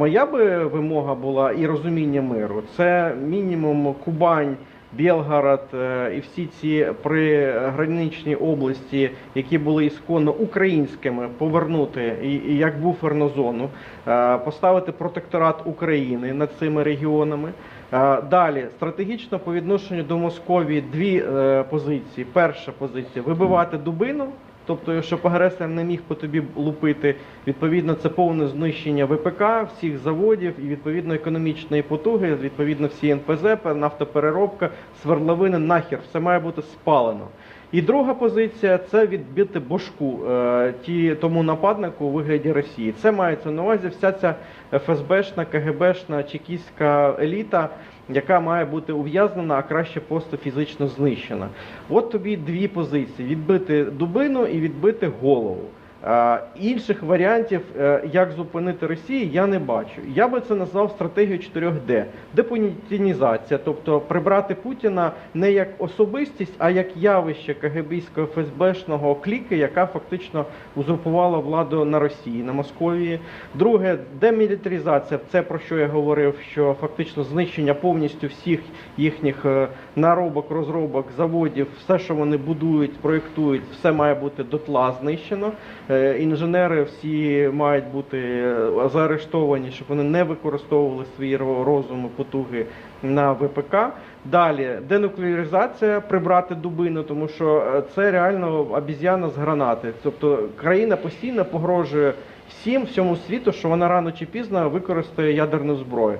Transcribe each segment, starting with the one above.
Моя би вимога була і розуміння миру. Це мінімум Кубань, Білгород е, і всі ці приграничні області, які були ісконно українськими, повернути як буферну зону, е, поставити протекторат України над цими регіонами. Е, Далі стратегічно по відношенню до Московії дві позиції. Перша позиція вибивати дубину. Тобто, щоб агресор не міг по тобі лупити, відповідно, це повне знищення ВПК, всіх заводів і відповідно економічної потуги, відповідно, всі НПЗ, нафтопереробка, свердловини, нахер, все має бути спалено. І друга позиція це відбити бошку е, ті, тому нападнику у вигляді Росії. Це мається на увазі вся ця ФСБшна, КГБшна, чекістська еліта, яка має бути ув'язнена, а краще просто фізично знищена. От тобі дві позиції: відбити дубину і відбити голову. Е, інших варіантів, е, як зупинити Росію, я не бачу. Я би це назвав стратегією 4D. Депутінізація, тобто прибрати Путіна не як особистість, а як явище КГБського ФСБшного кліки, яка фактично узурпувала владу на Росії, на Московії. Друге, демілітаризація. Це про що я говорив, що фактично знищення повністю всіх їхніх е, наробок, розробок, заводів, все, що вони будують, проєктують, все має бути дотла знищено. Е, Інженери всі мають бути е, заарештовані, щоб вони не використовували свої ро- розуми, потуги на ВПК. Далі денуклеаризація, прибрати дубину, тому що е, це реально обіз'яна з гранати. Тобто країна постійно погрожує всім всьому світу, що вона рано чи пізно використає ядерну зброю.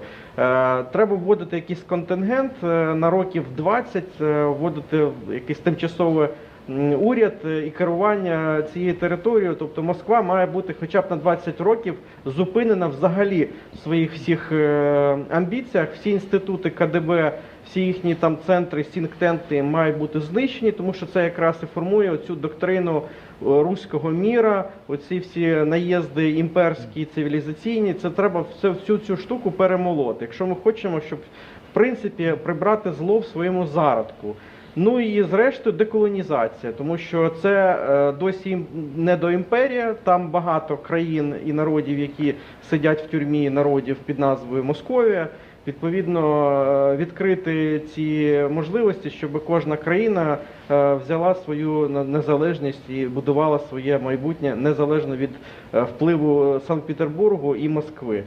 Треба вводити якийсь контингент на років 20, е, вводити якийсь тимчасове уряд е, і керування цією територією. Тобто Москва має бути хоча б на 20 років зупинена взагалі в своїх всіх е, амбіціях. Всі інститути КДБ, всі їхні там центри, сінктенти мають бути знищені, тому що це якраз і формує оцю доктрину е, руського міра, оці всі наїзди імперські, цивілізаційні. Це треба все всю цю штуку перемолоти. Якщо ми хочемо, щоб в принципі прибрати зло в своєму зародку. Ну і зрештою деколонізація, тому що це е, досі не до імперія. Там багато країн і народів, які сидять в тюрмі народів під назвою Московія. Відповідно, е, відкрити ці можливості, щоб кожна країна е, взяла свою незалежність і будувала своє майбутнє незалежно від впливу Санкт-Петербургу і Москви.